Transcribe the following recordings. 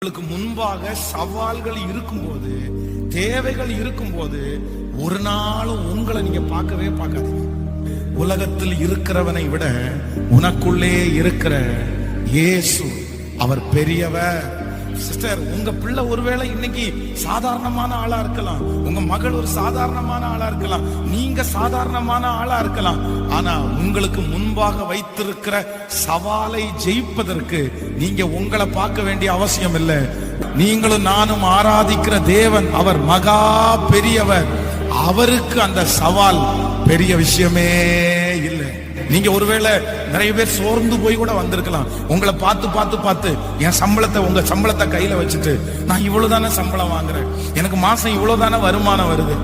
உங்களுக்கு முன்பாக சவால்கள் இருக்கும்போது தேவைகள் இருக்கும்போது ஒரு நாளும் உங்களை நீங்க பார்க்கவே பார்க்காதீங்க. உலகத்தில் இருக்கிறவனை விட உனக்குள்ளே இருக்கிற இயேசு அவர் பெரியவர். சிஸ்டர் உங்க பிள்ளை ஒருவேளை இன்னைக்கு சாதாரணமான ஆளா இருக்கலாம். உங்க மகள் ஒரு சாதாரணமான ஆளா இருக்கலாம். நீங்க சாதாரணமான ஆளா இருக்கலாம். ஆனா உங்களுக்கு முன்பாக வைத்திருக்கிற சவாலை ஜெயிப்பதற்கு நீங்க உங்களை பார்க்க வேண்டிய அவசியம் இல்லை. நீங்களும் நானும் ஆராதிக்கிற தேவன் அவர் மகா பெரியவர். அவருக்கு அந்த சவால் பெரிய விஷயமே நீங்க ஒருவேளை நிறைய பேர் சோர்ந்து போய் கூட வந்திருக்கலாம். உங்களை பார்த்து பார்த்து பார்த்து என் சம்பளத்தை உங்க சம்பளத்தை கையில வச்சுட்டு நான் இவ்வளவுதானே சம்பளம் வாங்குறேன். எனக்கு மாசம் இவ்வளவுதானே வருமானம் வருது.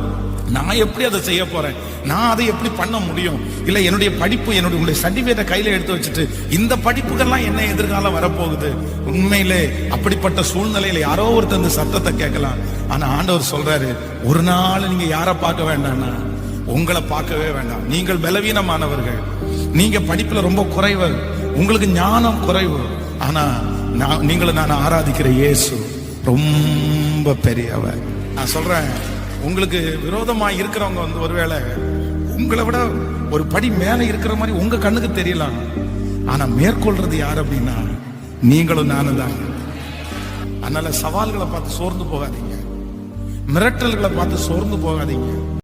நான் எப்படி அதை செய்ய போறேன்? நான் அதை எப்படி பண்ண முடியும்? இல்ல என்னுடைய படிப்பு என்னுடைய உங்களுடைய சர்டிபிகேட்டை கையில எடுத்து வச்சுட்டு இந்த படிப்புகள்லாம் என்ன எதிர்காலம் வரப்போகுது? உண்மையிலே அப்படிப்பட்ட சூழ்நிலையில யாரோ ஒருத்தர் இந்த சத்தத்தை கேட்கலாம். ஆனா ஆண்டவர் சொல்றாரு ஒரு நாள் நீங்க யாரை பார்க்க வேண்டாம்னா உங்களை பார்க்கவே வேண்டாம். நீங்கள் பலவீனமானவர்கள். நீங்க படிப்புல ரொம்ப குறைவு. உங்களுக்கு ஞானம் குறைவு. ஆனா நான் நீங்களும் நான் ஆராதிக்கிற இயேசு ரொம்ப பெரியவர். நான் சொல்றேன் உங்களுக்கு விரோதமா இருக்கிறவங்க வந்து ஒருவேளை உங்களை விட ஒரு படி மேல இருக்கிற மாதிரி உங்க கண்ணுக்கு தெரியலாம். ஆனா மேற்கொள்றது யார் அப்படின்னா நீங்களும் நானும் தான். அதனால சவால்களை பார்த்து சோர்ந்து போகாதீங்க. மிரட்டல்களை பார்த்து சோர்ந்து போகாதீங்க.